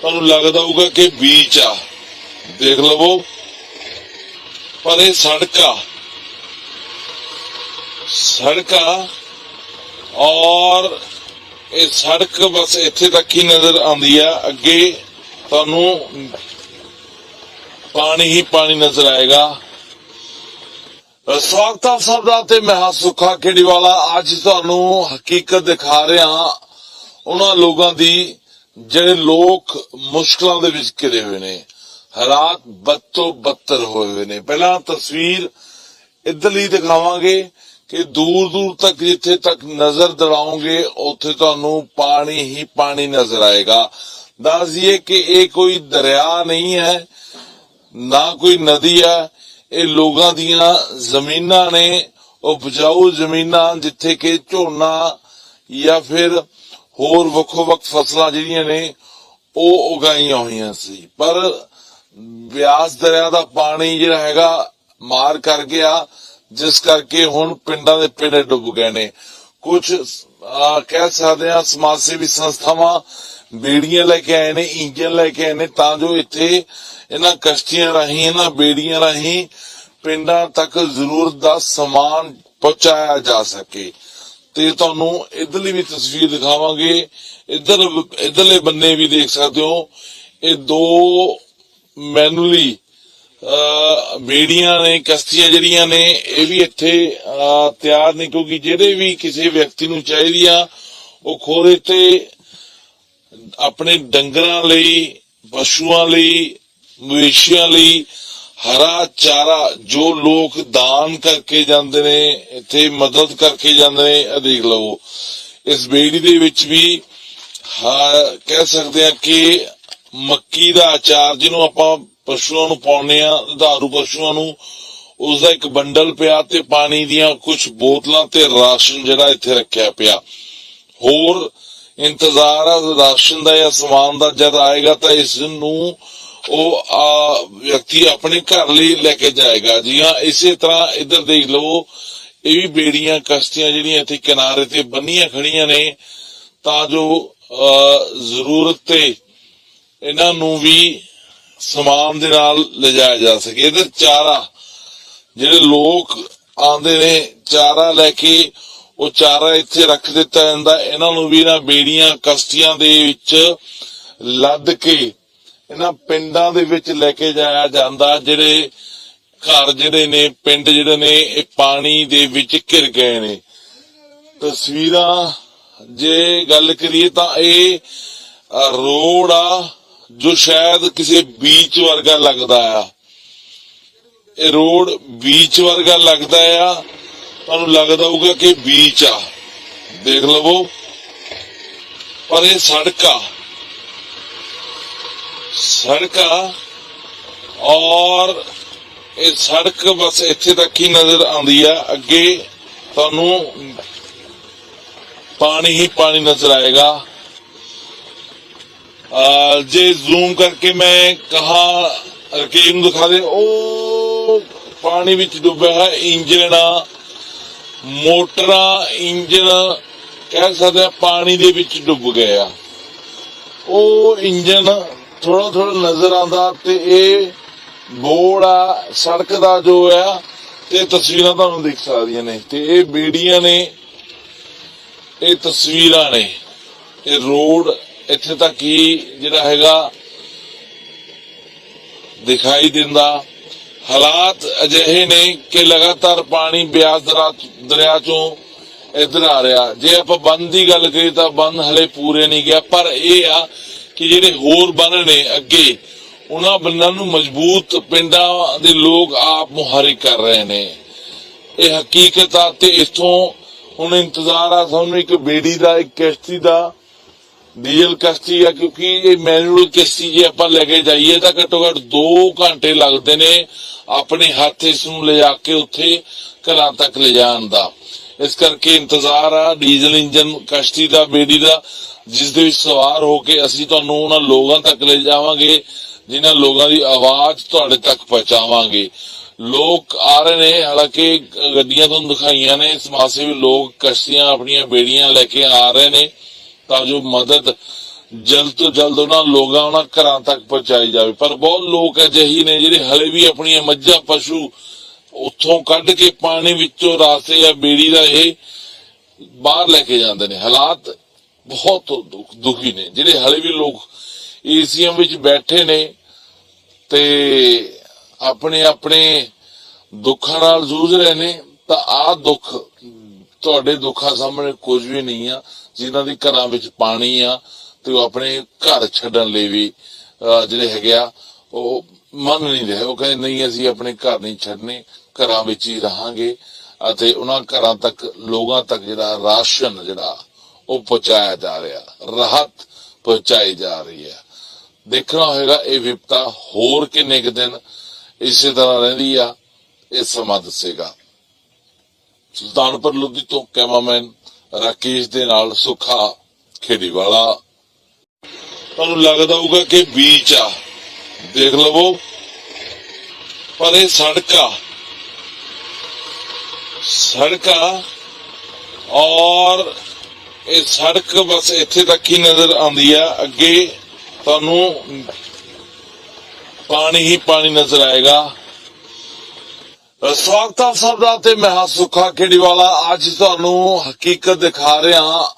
ਤੁਹਾਨੂੰ ਲੱਗਦਾ ਹੋਊਗਾ ਕਿ ਬੀਚ ਆ। ਦੇਖ ਲਵੋ। ਪਰ ਇਹ ਸੜਕ ਆ। ਸੜਕ ਆ। ਔਰ ਇਹ ਸੜਕ ਬਸ ਇੱਥੇ ਤੱਕ ਹੀ ਨਜ਼ਰ ਆਉਂਦੀ ਆ। ਅੱਗੇ ਤੁਹਾਨੂੰ ਪਾਣੀ ਹੀ ਪਾਣੀ ਨਜ਼ਰ ਆਏਗਾ। ਸਵਾਗਤ ਹੈ ਸਭ ਦਾ ਤੇ ਮੈਂ ਸੁਖਾ ਸੁੱਖਾ ਖੇੜੀਵਾਲਾ। ਅੱਜ ਤੁਹਾਨੂੰ ਹਕੀਕਤ ਦਿਖਾ ਰਿਹਾ ਉਹਨਾਂ ਲੋਕਾਂ ਦੀ ਜਿਹੜੇ ਲੋਕ ਮੁਸ਼ਕਲਾਂ ਦੇ ਵਿੱਚ ਘਿਰੇ ਹੋਏ ਨੇ, ਹਾਲਾਤ ਬਦ ਬੱਤਰ ਹੋਏ ਹੋਏ ਨੇ। ਪਹਿਲਾਂ ਤਸਵੀਰ ਇਧਰਲੀ ਦਿਖਾਵਾਂਗੇ ਕਿ ਦੂਰ ਦੂਰ ਤੱਕ ਜਿੱਥੇ ਤੱਕ ਨਜ਼ਰ ਦੜਾਓਗੇ ਉੱਥੇ ਤੁਹਾਨੂੰ ਪਾਣੀ ਹੀ ਪਾਣੀ ਨਜ਼ਰ ਆਏਗਾ। ਦੱਸ ਦਈਏ ਕਿ ਇਹ ਕੋਈ ਦਰਿਆ ਨਹੀਂ ਹੈ, ਨਾ ਕੋਈ ਨਦੀ ਹੈ। ਇਹ ਲੋਕਾਂ ਦੀਆਂ ਜ਼ਮੀਨਾਂ ਨੇ, ਉਪਜਾਊ ਜ਼ਮੀਨਾਂ ਜਿੱਥੇ ਕਿ ਝੋਨਾ ਜਾਂ ਫਿਰ ਹੋਰ ਵੱਖੋ ਵੱਖ ਫਸਲਾਂ ਜਿਹੜੀਆਂ ਨੇ, ਉਹ ਉਗਾਈਆਂ ਹੋਈਆਂ ਸੀ। ਪਰ ਬਿਆਸ ਦਰਿਆ ਦਾ ਪਾਣੀ ਜਿਹੜਾ ਹੈਗਾ, ਮਾਰ ਕਰ ਗਿਆ, ਜਿਸ ਕਰਕੇ ਹੁਣ ਪਿੰਡਾਂ ਦੇ ਪਿੰਡ ਡੁੱਬ ਗਏ ਨੇ। ਕੁਝ ਕਹਿ ਸਕਦੇ ਆ ਸਮਾਜ ਸੇਵੀ ਸੰਸਥਾਵਾਂ ਬੇੜੀਆਂ ਲੈ ਕੇ ਆਏ ਨੇ ਇੰਜਨ ਲੈ ਕੇ ਆਏ ਨੇ, ਤਾਂ ਜੋ ਇੱਥੇ ਇਹਨਾਂ ਕਸ਼ਤੀਆਂ ਰਾਹੀਂ, ਇਹਨਾਂ ਬੇੜੀਆਂ ਰਾਹੀਂ ਪਿੰਡਾਂ ਤੱਕ ਜ਼ਰੂਰਤ ਦਾ ਸਮਾਨ ਪਹੁੰਚਾਇਆ ਜਾ ਸਕੇ। ਤੇ ਤੁਹਾਨੂੰ ਇਧਰਲੀ ਵੀ ਤਸਵੀਰ ਦਿਖਾਵਾਂਗੇ। ਇਧਰ, ਇਧਰਲੇ ਬੰਨੇ ਵੀ ਦੇਖ ਸਕਦੇ ਹੋ। ਇਹ ਦੋ ਮੈਨੂਅਲੀ ਬੇੜੀਆਂ ਨੇ, ਕਸ਼ਤੀਆਂ ਜਿਹੜੀਆਂ ਨੇ, ਇਹ ਵੀ ਇੱਥੇ ਤਿਆਰ ਨੇ ਕਿਉਂਕਿ ਜਿਹੜੇ ਵੀ ਕਿਸੇ ਵਿਅਕਤੀ ਨੂੰ ਚਾਹੀਦੀ ਆ ਉਹ ਖੋਰੇ ਤੇ ਆਪਣੇ ਡੰਗਰਾਂ ਲਈ, ਪਸ਼ੂਆਂ ਲਈ ਮਵੇਸ਼ੀਆਂ ਲਈ ਹਰਾ ਚਾਰਾ ਜੋ ਲੋਕ ਦਾਨ ਕਰਕੇ ਜਾਂਦੇ ਨੇ, ਇੱਥੇ ਮਦਦ ਕਰਕੇ ਜਾਂਦੇ ਨੇ, ਇਹ ਦੇਖ ਲਵੋ ਇਸ ਬੇੜੀ ਦੇ ਵਿੱਚ ਵੀ ਕਹਿ ਸਕਦੇ ਆ ਕਿ ਮੱਕੀ ਦਾ ਅਚਾਰ ਜਿਹਨੂੰ ਆਪਾਂ ਪਸ਼ੂਆਂ ਨੂੰ ਪਾਉਨੇ ਆ ਧਾਰੂ ਪਸ਼ੂਆਂ ਨੂੰ ਉਸ ਦਾ ਇੱਕ ਬੰਡਲ ਪਿਆ ਤੇ ਪਾਣੀ ਦੀਆਂ ਕੁਝ ਬੋਤਲਾਂ ਤੇ ਰਾਸ਼ਨ ਜਿਹੜਾ ਇੱਥੇ ਰੱਖਿਆ ਪਿਆ। ਹੋਰ ਇੰਤਜ਼ਾਰ ਆ, ਰਾਸ਼ਨ ਦਾ ਜਾਂ ਸਮਾਨ ਦਾ ਜਦ ਆਏਗਾ ਤਾਂ ਇਸ ਨੂੰ ਉਹ ਆ, ਵਿਅਕਤੀ ਆਪਣੇ ਘਰ ਲਈ ਲੈ ਕੇ ਜਾਏਗਾ। ਜੀ ਹਾਂ ਇਸੇ ਤਰ੍ਹਾਂ ਇੱਧਰ ਦੇਖ ਲਵੋ ਇਹ ਵੀ ਬੇੜੀਆਂ ਕਸ਼ਤੀਆਂ ਜਿਹੜੀਆਂ ਇੱਥੇ ਕਿਨਾਰੇ ਤੇ ਬੰਨੀਆਂ ਖੜੀਆਂ ਨੇ ਤਾਂ ਜੋ ਅ, ਜ਼ਰੂਰਤ ਤੇ ਇਹਨਾਂ ਨੂੰ ਵੀ ਸਮਾਨ ਦੇ ਨਾਲ ਲਿਜਾਇਆ ਜਾ ਸਕੇ। ਇਹਦੇ ਚਾਰਾ ਜਿਹੜੇ ਲੋਕ ਆਉਂਦੇ ਨੇ ਚਾਰਾ ਲੈ ਕੇ ਉਹ ਚਾਰਾ ਇੱਥੇ ਰੱਖ ਦਿੱਤਾ ਜਾਂਦਾ। ਇਹਨਾਂ ਨੂੰ ਵੀ ਨਾ ਬੇੜੀਆਂ ਕਸ਼ਤੀਆਂ ਦੇ ਵਿੱਚ ਲੱਦ ਕੇ ਇਹਨਾਂ ਪਿੰਡਾਂ ਦੇ ਵਿੱਚ ਲੈ ਕੇ ਜਾਇਆ ਜਾਂਦਾ, ਜਿਹੜੇ ਘਰ ਜਿਹੜੇ ਨੇ, ਪਿੰਡ ਜਿਹੜੇ ਨੇ, ਇਹ ਪਾਣੀ ਦੇ ਵਿੱਚ ਘਿਰ ਗਏ ਨੇ। ਤਸਵੀਰਾਂ ਜੇ ਗੱਲ ਕਰੀਏ ਤਾਂ ਇਹ ਰੋਡ ਆ, ਜੋ ਸ਼ਾਇਦ ਕਿਸੇ ਬੀਚ ਵਰਗਾ ਲੱਗਦਾ ਆ। ਇਹ ਰੋਡ ਬੀਚ ਵਰਗਾ ਲੱਗਦਾ ਆ। ਤੁਹਾਨੂੰ ਲੱਗਦਾ ਹੋਊਗਾ ਕਿ ਬੀਚ ਆ। ਦੇਖ ਲਵੋ। ਪਰ ਇਹ ਸੜਕ ਆ। ਸੜਕ ਆ, ਔਰ ਇਹ ਸੜਕ ਬਸ ਇੱਥੇ ਤੱਕ ਹੀ ਨਜ਼ਰ ਆਉਂਦੀ ਆ। ਅੱਗੇ ਤੁਹਾਨੂੰ ਪਾਣੀ ਹੀ ਪਾਣੀ ਨਜ਼ਰ ਆਏਗਾ। ਜੇ ਜ਼ੂਮ ਕਰਕੇ ਮੈਂ ਕਹਾ ਰਕੀਬ ਨੂੰ ਦਿਖਾ ਦੇ, ਉਹ ਪਾਣੀ ਵਿੱਚ ਡੁੱਬਿਆ ਹੈ ਇੰਜਨ ਮੋਟਰਾਂ, ਇੰਜਣ ਕਹਿ ਸਕਦੇ ਆ, ਪਾਣੀ ਦੇ ਵਿੱਚ ਡੁੱਬ ਗਏ ਆ। ਉਹ ਇੰਜਣ ਥੋੜਾ ਥੋੜਾ ਨਜ਼ਰ ਆਉਂਦਾ ਤੇ ਇਹ ਬੋਰਡ ਆ, ਸੜਕ ਦਾ ਜੋ ਆ ਤੇ ਤਸਵੀਰਾਂ ਤੁਹਾਨੂੰ ਦਿਖ ਸਕਦੀਆਂ ਨੇ। ਤੇ ਇਹ ਬੇੜੀਆਂ ਨੇ, ਇਹ ਤਸਵੀਰਾਂ ਨੇ। ਇਹ ਰੋਡ ਇੱਥੇ ਤੱਕ ਹੀ ਜਿਹੜਾ ਹੈਗਾ ਦਿਖਾਈ ਦਿੰਦਾ। ਹਾਲਾਤ ਅਜਿਹੇ ਨੇ ਕਿ ਲਗਾਤਾਰ ਪਾਣੀ ਬਿਆਸ ਦਰਿਆ ਚੋਂ ਇੱਧਰ ਆ ਰਿਹਾ। ਜੇ ਆਪਾਂ ਬੰਦ ਦੀ ਗੱਲ ਕਰੀਏ ਤਾਂ ਬੰਦ ਹਲੇ ਪੂਰੇ ਨਹੀਂ ਗਿਆ, ਪਰ ਇਹ ਆ ਕਿ ਜਿਹੜੇ ਹੋਰ ਬੰਨ ਨੇ ਅੱਗੇ, ਉਹਨਾਂ ਬੰਨਾਂ ਨੂੰ ਮਜ਼ਬੂਤ ਪਿੰਡਾਂ ਦੇ ਲੋਕ ਆਪ ਮੁਹਾਰੇ ਕਰ ਰਹੇ ਨੇ। ਇਹ ਹਕੀਕਤ ਆ ਤੇ ਇਥੋਂ ਹੁਣ ਇੰਤਜ਼ਾਰ ਆ, ਸਾਨੂੰ ਇੱਕ ਬੇੜੀ ਦਾ, ਇੱਕ ਕਿਸ਼ਤੀ ਦਾ, ਡੀਜ਼ਲ ਕਸ਼ਤੀ ਆ, ਕਿਉਂਕਿ ਇਹ ਮੈਨੂਅਲ ਕਿਸ਼ਤੀ ਜੇ ਆਪਾਂ ਲੈ ਕੇ ਜਾਈਏ ਤਾਂ ਘੱਟੋ ਘੱਟ 2 ਘੰਟੇ ਲੱਗਦੇ ਨੇ ਆਪਣੇ ਹੱਥ ਇਸ ਨੂੰ ਲਿਜਾ ਕੇ ਉੱਥੇ ਘਰਾਂ ਤੱਕ ਲਿਜਾਣ ਦਾ। ਇਸ ਕਰਕੇ ਇੰਤਜ਼ਾਰ ਆ, ਡੀਜ਼ਲ ਇੰਜਨ ਕਸ਼ਤੀ ਦਾ, ਬੇੜੀ ਦਾ ਜਿਸ ਦੇ ਵਿੱਚ ਸਵਾਰ ਹੋ ਕੇ ਅਸੀਂ ਤੁਹਾਨੂੰ ਉਹਨਾਂ ਲੋਕਾਂ ਤੱਕ ਲੈ ਜਾਵਾਂਗੇ, ਜਿਨ੍ਹਾਂ ਲੋਕਾਂ ਦੀ ਆਵਾਜ਼ ਤੁਹਾਡੇ ਤੱਕ ਪਹੁੰਚਾਵਾਂਗੇ। ਲੋਕ ਆ ਰਹੇ ਨੇ, ਹਾਲਾਂਕਿ ਗੱਡੀਆਂ ਤੁਹਾਨੂੰ ਦਿਖਾਈਆਂ ਨੇ ਸਮਾਜ ਸੇਵੀ ਲੋਕ ਕਸ਼ਤੀਆਂ ਆਪਣੀਆਂ ਬੇੜੀਆਂ ਲੈ ਕੇ ਆ ਰਹੇ ਨੇ, ਤਾਂ ਜੋ ਮਦਦ ਜਲਦ ਤੋਂ ਜਲਦ ਉਹਨਾਂ ਲੋਕਾਂ, ਉਹਨਾਂ ਘਰਾਂ ਤੱਕ ਪਹੁੰਚਾਈ ਜਾਵੇ। ਪਰ ਬਹੁਤ ਲੋਕ ਅਜਿਹੀ ਨੇ ਜਿਹੜੇ ਹਲੇ ਵੀ ਆਪਣੀਆਂ ਮੱਝਾਂ, ਪਸ਼ੂ ਉੱਥੋਂ ਕੱਢ ਕੇ ਪਾਣੀ ਵਿੱਚੋਂ ਰਾਸਤੇ ਜਾਂ ਬੇੜੀ ਦਾ ਇਹ ਬਾਹਰ ਲੈ ਕੇ ਜਾਂਦੇ ਨੇ। ਹਾਲਾਤ ਬਹੁਤ ਦੁੱਖ- ਦੁਖੀ ਨੇ ਜਿਹੜੇ ਹਾਲੇ ਵੀ ਲੋਕ ਏਸੀਐਮ ਵਿੱਚ ਬੈਠੇ ਨੇ ਤੇ ਆਪਣੇ ਆਪਣੇ ਦੁੱਖਾਂ ਨਾਲ ਜੂਝ ਰਹੇ ਨੇ ਤਾਂ ਆ ਦੁੱਖ ਤੁਹਾਡੇ ਦੁੱਖਾਂ ਸਾਹਮਣੇ ਕੁਝ ਵੀ ਨਹੀਂ ਆ ਜਿਨ੍ਹਾਂ ਦੇ ਘਰਾਂ ਵਿੱਚ ਪਾਣੀ ਆ ਤੇ ਉਹ ਆਪਣੇ ਘਰ ਛੱਡਣ ਲਈ ਵੀ ਅਹ, ਜਿਹੜੇ ਹੈਗੇ ਆ ਉਹ ਮੰਨ ਨਹੀਂ ਰਹੇ। ਉਹ ਕਹਿੰਦੇ ਨਹੀਂ ਅਸੀਂ ਆਪਣੇ ਘਰ ਨਹੀਂ ਛੱਡਨੇ ਘਰਾਂ ਵਿੱਚ ਹੀ ਰਹਾਂਗੇ। ਅਤੇ ਉਹਨਾਂ ਘਰਾਂ ਤੱਕ ਲੋਕਾਂ ਤੱਕ ਜਿਹੜਾ ਰਾਸ਼ਨ ਜਿਹੜਾ ਉਹ ਪਹੁੰਚਾਇਆ ਜਾ ਰਿਹਾ, ਰਾਹਤ ਪਹੁੰਚਾਈ ਜਾ ਰਹੀ ਹੈ। ਦੇਖਣਾ ਹੋਏਗਾ ਇਹ ਵਿਪਤਾ ਹੋਰ ਕਿੰਨੇ ਕੁ ਦਿਨ ਇਸੇ ਤਰ੍ਹਾਂ ਰਹਿੰਦੀ ਆ, ਇਹ ਸਮਾਂ ਦੱਸੇਗਾ। ਸੁਲਤਾਨਪੁਰ ਲੋਧੀ ਤੋਂ ਕੈਮਰਾਮੈਨ ਰਾਕੇਸ਼ ਦੇ ਨਾਲ ਸੁਖਾ ਖੇੜੀਵਾਲਾ। ਤੁਹਾਨੂੰ ਲੱਗਦਾ ਹੋਊਗਾ ਕਿ ਬੀਚ ਆ, ਦੇਖ ਲਵੋ। ਪਰ ਇਹ ਸੜਕ ਆ, ਸੜਕ ਔਰ ਇਹ ਸੜਕ ਬਸ ਇੱਥੇ ਤੱਕ ਹੀ ਨਜ਼ਰ ਆਉਂਦੀ ਆ। ਅੱਗੇ ਤੁਹਾਨੂੰ ਪਾਣੀ ਹੀ ਪਾਣੀ ਨਜ਼ਰ ਆਏਗਾ। ਸਵਾਗਤ ਹੈ ਸਭ ਦਾ ਤੇ ਮੈਂ ਹਾਂ ਸੁੱਖਾ ਖੇੜੀਵਾਲਾ। ਅੱਜ ਤੁਹਾਨੂੰ ਹਕੀਕਤ ਦਿਖਾ ਰਿਹਾ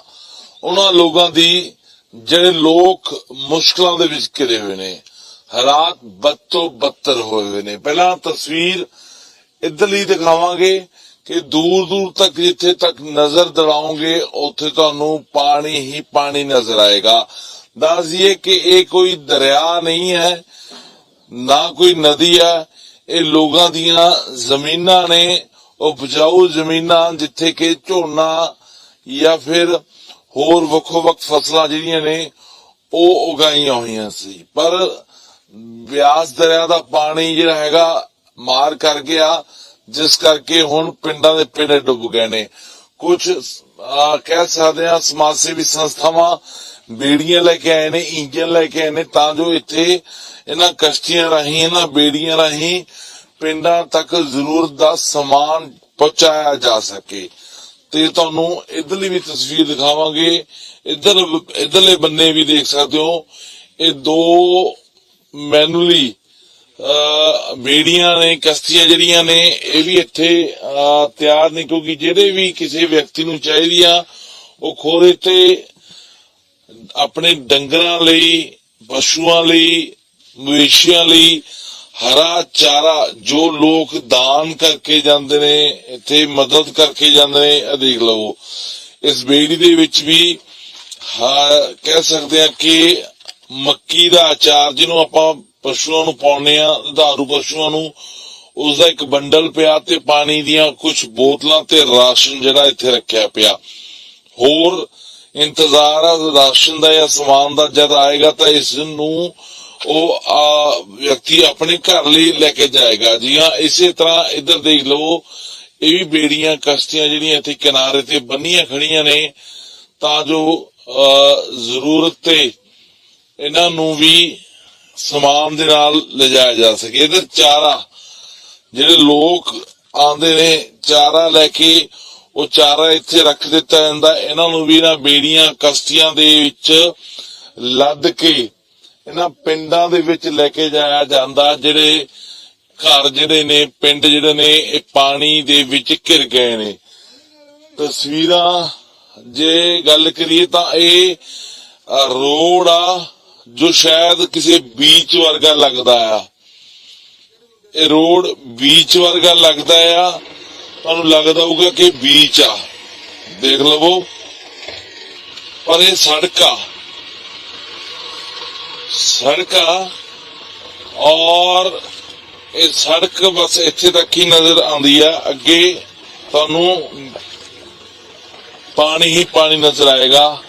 ਉਹਨਾਂ ਲੋਕਾਂ ਦੀ, ਜਿਹੜੇ ਲੋਕ ਮੁਸ਼ਕਲਾਂ ਦੇ ਵਿੱਚ ਘਿਰੇ ਹੋਏ ਨੇ। ਹਾਲਾਤ ਬਦ ਤੋਂ ਬੱਤਰ ਹੋਏ ਹੋਏ ਨੇ। ਪਹਿਲਾਂ ਤਸਵੀਰ ਇੱਧਰਲੀ ਦਿਖਾਵਾਂਗੇ। ਕਿ ਦੂਰ ਦੂਰ ਤੱਕ ਜਿੱਥੇ ਤੱਕ ਨਜ਼ਰ ਦੜਾਓਗੇ ਉੱਥੇ ਤੁਹਾਨੂੰ ਪਾਣੀ ਹੀ ਪਾਣੀ ਨਜ਼ਰ ਆਏਗਾ। ਦੱਸ ਦਈਏ ਕਿ ਇਹ ਕੋਈ ਦਰਿਆ ਨਹੀਂ ਹੈ, ਨਾ ਕੋਈ ਨਦੀ ਹੈ। ਇਹ ਲੋਕਾਂ ਦੀਆਂ ਜ਼ਮੀਨਾਂ ਨੇ, ਉਪਜਾਊ ਜ਼ਮੀਨਾਂ, ਜਿੱਥੇ ਕਿ ਝੋਨਾ ਜਾਂ ਫਿਰ ਹੋਰ ਵੱਖੋ ਵੱਖ ਫਸਲਾਂ ਜਿਹੜੀਆਂ ਨੇ, ਉਹ ਉਗਾਈਆਂ ਹੋਈਆਂ ਸੀ। ਪਰ ਬਿਆਸ ਦਰਿਆ ਦਾ ਪਾਣੀ ਜਿਹੜਾ ਹੈਗਾ, ਮਾਰ ਕਰ ਗਿਆ। ਜਿਸ ਕਰਕੇ ਹੁਣ ਪਿੰਡਾਂ ਦੇ ਪਿੰਡ ਡੁੱਬ ਗਏ ਨੇ। ਕੁਝ ਕਹਿ ਸਕਦੇ ਆ ਸਮਾਜ ਸੇਵੀ ਸੰਸਥਾਵਾਂ ਬੇੜੀਆਂ ਲੈ ਕੇ ਆਏ ਨੇ ਇੰਜਨ ਲੈ ਕੇ ਆਏ ਨੇ, ਤਾਂ ਜੋ ਇੱਥੇ ਇਹਨਾਂ ਕਸ਼ਤੀਆਂ ਰਾਹੀਂ, ਇਹਨਾਂ ਬੇੜੀਆਂ ਰਾਹੀਂ ਪਿੰਡਾਂ ਤੱਕ ਜ਼ਰੂਰਤ ਦਾ ਸਮਾਨ ਪਹੁੰਚਾਇਆ ਜਾ ਸਕੇ। ਤੇ ਤੁਹਾਨੂੰ ਇਧਰਲੀ ਵੀ ਤਸਵੀਰ ਦਿਖਾਵਾਂਗੇ। ਇਧਰ, ਇਧਰਲੇ ਬੰਨੇ ਵੀ ਦੇਖ ਸਕਦੇ ਹੋ। ਇਹ ਦੋ ਮੈਨੂਲੀ ਬੇੜੀਆਂ ਨੇ, ਕਸ਼ਤੀਆਂ ਜਿਹੜੀਆਂ ਨੇ, ਇਹ ਵੀ ਇੱਥੇ ਤਿਆਰ ਨਹੀਂ ਕਿਉਂਕਿ ਜਿਹੜੇ ਵੀ ਕਿਸੇ ਵਿਅਕਤੀ ਨੂੰ ਚਾਹੀਦੀ ਆ, ਉਹ ਖੋਰੇ ਤੇ ਆਪਣੇ ਡੰਗਰਾਂ ਲਈ, ਪਸ਼ੂਆਂ ਲਈ, ਮਵੇਸ਼ੀਆਂ ਲਈ ਹਰਾ ਚਾਰਾ ਜੋ ਲੋਕ ਦਾਨ ਕਰਕੇ ਜਾਂਦੇ ਨੇ, ਇੱਥੇ ਮਦਦ ਕਰਕੇ ਜਾਂਦੇ ਨੇ, ਇਹ ਦੇਖ ਲਓ। ਇਸ ਬੇੜੀ ਦੇ ਵਿੱਚ ਵੀ ਕਹਿ ਸਕਦੇ ਆ ਕਿ ਮੱਕੀ ਦਾ ਅਚਾਰ ਜਿਹਨੂੰ ਆਪਾਂ ਪਸ਼ੂਆਂ ਨੂੰ ਪਾਉਨੇ ਆ ਧਾਰੂ ਪਸ਼ੂਆਂ ਨੂੰ। ਉਸ ਦਾ ਇੱਕ ਬੰਡਲ ਪਿਆ ਤੇ ਪਾਣੀ ਦੀਆਂ ਕੁਝ ਬੋਤਲਾਂ ਤੇ ਰਾਸ਼ਨ ਜਿਹੜਾ ਇੱਥੇ ਰੱਖਿਆ ਪਿਆ। ਹੋਰ ਇੰਤਜ਼ਾਰ ਆ ਰਾਸ਼ਨ ਦਾ ਜਾਂ ਸਮਾਨ ਦਾ ਜਦ ਆਏਗਾ ਤਾਂ ਇਸ ਨੂੰ ਉਹ ਆ, ਵਿਅਕਤੀ ਆਪਣੇ ਘਰ ਲਈ ਲੈ ਕੇ ਜਾਏਗਾ। ਜੀ ਹਾਂ ਇਸੇ ਤਰ੍ਹਾਂ ਇੱਧਰ ਦੇਖ ਲਓ ਇਹ ਵੀ ਬੇੜੀਆਂ ਕਸ਼ਤੀਆਂ ਜਿਹੜੀਆਂ ਇੱਥੇ ਕਿਨਾਰੇ ਤੇ ਬੰਨੀਆਂ ਖੜੀਆਂ ਨੇ ਤਾਂ ਜੋ ਜ਼ਰੂਰਤ ਤੇ ਇਹਨਾਂ ਨੂੰ ਵੀ ਸਮਾਨ ਦੇ ਨਾਲ ਲਿਜਾਇਆ ਜਾ ਸਕੇ। ਇਹਦੇ ਚਾਰਾ, ਜਿਹੜੇ ਲੋਕ ਆਉਂਦੇ ਨੇ, ਚਾਰਾ ਲੈ ਕੇ ਉਹ ਚਾਰਾ ਇੱਥੇ ਰੱਖ ਦਿੱਤਾ ਜਾਂਦਾ। ਇਹਨਾਂ ਨੂੰ ਵੀ ਇਹਨਾਂ ਬੇੜੀਆਂ ਕਸ਼ਤੀਆਂ ਦੇ ਵਿੱਚ ਲੱਦ ਕੇ ਇਹਨਾਂ ਪਿੰਡਾਂ ਦੇ ਵਿੱਚ ਲੈ ਕੇ ਜਾਇਆ ਜਾਂਦਾ, ਜਿਹੜੇ ਘਰ ਜਿਹੜੇ ਨੇ, ਪਿੰਡ ਜਿਹੜੇ ਨੇ, ਇਹ ਪਾਣੀ ਦੇ ਵਿੱਚ ਘਿਰ ਗਏ ਨੇ। ਤਸਵੀਰਾਂ ਜੇ ਗੱਲ ਕਰੀਏ ਤਾਂ ਇਹ ਰੋਡ ਆ ਜੋ ਸ਼ਾਇਦ ਕਿਸੇ ਬੀਚ ਵਰਗਾ ਲੱਗਦਾ ਆ। ਇਹ ਰੋਡ ਬੀਚ ਵਰਗਾ ਲੱਗਦਾ ਆ। ਤੁਹਾਨੂੰ ਲੱਗਦਾ ਹੋਊਗਾ ਕਿ ਬੀਚ ਆ। ਦੇਖ ਲਵੋ। ਪਰ ਇਹ ਸੜਕ ਆ। ਸੜਕ ਆ। ਔਰ ਇਹ ਸੜਕ ਬਸ ਇੱਥੇ ਤੱਕ ਹੀ ਨਜ਼ਰ ਆਉਂਦੀ ਆ। ਅੱਗੇ ਤੁਹਾਨੂੰ ਪਾਣੀ ਹੀ ਪਾਣੀ ਨਜ਼ਰ ਆਏਗਾ।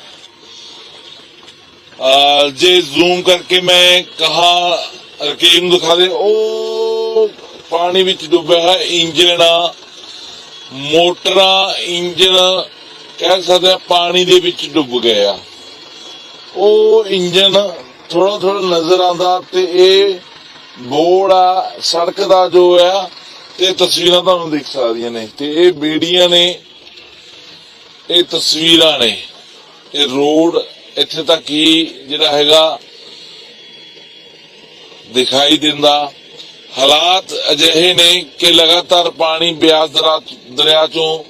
ਆ ਜੇ ਜ਼ੂਮ ਕਰਕੇ ਮੈਂ ਕਹਾ ਰਕੀਬ ਨੂੰ ਦਿਖਾ ਦੇ। ਪਾਣੀ ਵਿੱਚ ਡੁੱਬਿਆ ਹੈ ਇੰਜਣ ਮੋਟਰਾਂ, ਇੰਜਣ ਕਹਿ ਸਕਦੇ ਪਾਣੀ ਦੇ ਵਿੱਚ ਡੁੱਬ ਗਏ ਆ। ਉਹ ਇੰਜਨ ਥੋੜਾ ਥੋੜਾ ਨਜ਼ਰ ਆਂਦਾ ਤੇ ਇਹ ਬੋਰਡ ਆ, ਸੜਕ ਦਾ ਜੋ ਆ, ਤੇ ਤਸਵੀਰਾਂ ਤੁਹਾਨੂੰ ਦਿਖ ਸਕਦੀਆਂ ਨੇ। ਤੇ ਇਹ ਬੀੜੀਆਂ ਨੇ, ਇਹ ਤਸਵੀਰਾਂ ਨੇ। ਇਹ ਰੋਡ ਇੱਥੇ ਤੱਕ ਹੀ ਜਿਹੜਾ ਹੈਗਾ ਦਿਖਾਈ ਦਿੰਦਾ, ਹਾਲਾਤ ਅਜਿਹੇ ਨੇ ਕਿ ਲਗਾਤਾਰ ਪਾਣੀ ਬਿਆਸ ਦਰਾ- ਦਰਿਆ ਚੋਂ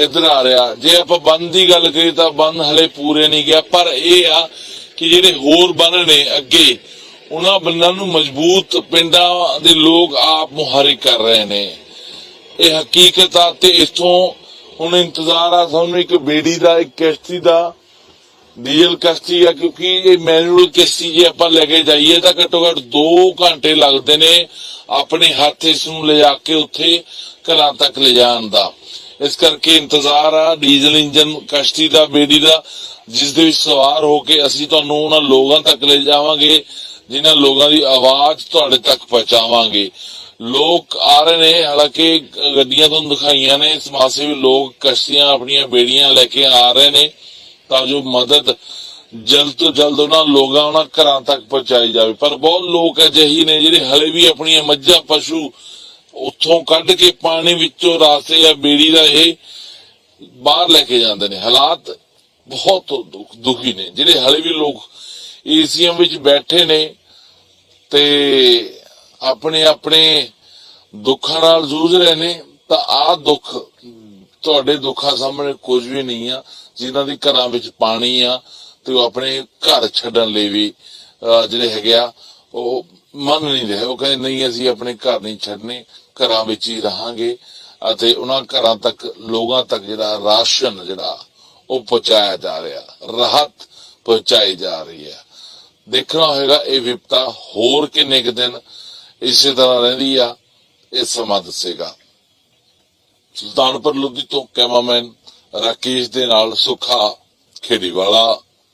ਇੱਧਰ ਆ ਰਿਹਾ। ਜੇ ਆਪਾਂ ਬੰਦ ਦੀ ਗੱਲ ਕਰੀਏ ਤਾਂ ਬੰਦ ਹਲੇ ਪੂਰੇ ਨਹੀਂ ਗਿਆ, ਪਰ ਇਹ ਆ ਕਿ ਜਿਹੜੇ ਹੋਰ ਬੰਨ ਨੇ ਅੱਗੇ, ਉਹਨਾਂ ਬੰਨਾਂ ਨੂੰ ਮਜ਼ਬੂਤ ਪਿੰਡਾਂ ਦੇ ਲੋਕ ਆਪ ਮੁਹਾਰੇ ਕਰ ਰਹੇ ਨੇ। ਇਹ ਹਕੀਕਤ ਆ ਤੇ ਇਥੋਂ ਹੁਣ ਇੰਤਜ਼ਾਰ ਆ ਸਾਨੂੰ ਇੱਕ ਬੇੜੀ ਦਾ, ਇੱਕ ਕਿਸ਼ਤੀ ਦਾ ਡੀਜ਼ਲ ਕਸ਼ਤੀ ਆ, ਕਿਉਂਕਿ ਇਹ ਮੈਨੂਅਲ ਕਿਸ਼ਤੀ ਜੇ ਆਪਾਂ ਲੈ ਕੇ ਜਾਈਏ ਤਾਂ ਘੱਟੋ ਘੱਟ 2 ਘੰਟੇ ਲੱਗਦੇ ਨੇ ਆਪਣੇ ਹੱਥ ਇਸ ਨੂੰ ਲਿਜਾ ਕੇ ਉੱਥੇ ਘਰਾਂ ਤੱਕ ਲਿਜਾਣ ਦਾ। ਇਸ ਕਰਕੇ ਇੰਤਜ਼ਾਰ ਆ, ਡੀਜ਼ਲ ਇੰਜਨ ਕਸ਼ਤੀ ਦਾ, ਬੇੜੀ ਦਾ, ਜਿਸ ਦੇ ਵਿੱਚ ਸਵਾਰ ਹੋ ਕੇ ਅਸੀਂ ਤੁਹਾਨੂੰ ਉਹਨਾਂ ਲੋਕਾਂ ਤੱਕ ਲੈ ਜਾਵਾਂਗੇ, ਜਿਨ੍ਹਾਂ ਲੋਕਾਂ ਦੀ ਆਵਾਜ਼ ਤੁਹਾਡੇ ਤੱਕ ਪਹੁੰਚਾਵਾਂਗੇ। ਲੋਕ ਆ ਰਹੇ ਨੇ, ਹਾਲਾਂਕਿ ਗੱਡੀਆਂ ਤੋਂ ਦਿਖਾਈਆਂ ਨੇ ਸਮਾਜ ਸੇਵੀ ਲੋਕ ਕਸ਼ਤੀਆਂ ਆਪਣੀਆਂ ਬੇੜੀਆਂ ਲੈ ਕੇ ਆ ਰਹੇ ਨੇ। ਤਾਂ ਜੋ ਮਦਦ ਜਲਦ ਤੋਂ ਜਲਦ ਉਹਨਾਂ ਲੋਕਾਂ ਉਹਨਾਂ ਘਰਾਂ ਤੱਕ ਪਹੁੰਚਾਈ ਜਾਵੇ। ਪਰ ਬਹੁਤ ਲੋਕ ਅਜਿਹੀ ਨੇ ਜਿਹੜੇ ਹਲੇ ਵੀ ਆਪਣੀਆਂ ਮੱਝਾਂ, ਪਸ਼ੂ ਉੱਥੋਂ ਕੱਢ ਕੇ ਪਾਣੀ ਵਿੱਚੋਂ ਰਾਸਤੇ ਜਾਂ ਬੇੜੀ ਦਾ ਇਹ ਬਾਹਰ ਲੈ ਕੇ ਜਾਂਦੇ ਨੇ। ਹਾਲਾਤ ਬਹੁਤ ਦੁਖੀ ਨੇ। ਜਿਹੜੇ ਹਲੇ ਵੀ ਲੋਕ ਏਸੀਐਮ ਵਿੱਚ ਬੈਠੇ ਨੇ ਤੇ ਆਪਣੇ ਆਪਣੇ ਦੁੱਖਾਂ ਨਾਲ ਜੂਝ ਰਹੇ ਨੇ, ਤਾਂ ਆ ਦੁੱਖ ਤੁਹਾਡੇ ਦੁੱਖਾਂ ਸਾਹਮਣੇ ਕੁਝ ਵੀ ਨਹੀਂ ਆ। ਜਿਨ੍ਹਾਂ ਦੀ ਘਰਾਂ ਵਿੱਚ ਪਾਣੀ ਆ ਤੇ ਉਹ ਆਪਣੇ ਘਰ ਛੱਡਣ ਲਈ ਵੀ ਅਹ, ਜਿਹੜੇ ਹੈਗੇ ਆ ਉਹ ਮੰਨ ਨਹੀਂ ਰਹੇ। ਉਹ ਕਹਿੰਦੇ ਨਹੀਂ ਅਸੀਂ ਆਪਣੇ ਘਰ ਨਹੀਂ ਛੱਡਨੇ ਘਰਾਂ ਵਿੱਚ ਹੀ ਰਹਾਂਗੇ। ਅਤੇ ਉਹਨਾਂ ਘਰਾਂ ਤੱਕ ਲੋਕਾਂ ਤੱਕ ਜਿਹੜਾ ਰਾਸ਼ਨ ਜਿਹੜਾ ਉਹ ਪਹੁੰਚਾਇਆ ਜਾ ਰਿਹਾ। ਰਾਹਤ ਪਹੁੰਚਾਈ ਜਾ ਰਹੀ ਹੈ। ਦੇਖਣਾ ਹੋਏਗਾ ਇਹ ਵਿਪਤਾ ਹੋਰ ਕਿੰਨੇ ਕੁ ਦਿਨ ਇਸੇ ਤਰ੍ਹਾਂ ਰਹਿੰਦੀ ਆ ਇਹ ਸਮਾਂ ਦੱਸੇਗਾ। ਸੁਲਤਾਨਪੁਰ ਲੋਧੀ ਤੋਂ ਕੈਮਰਾਮੈਨ ਰਾਕੇਸ਼ ਦੇ ਨਾਲ ਸੁਖਾ ਖੇੜੀਵਾਲਾ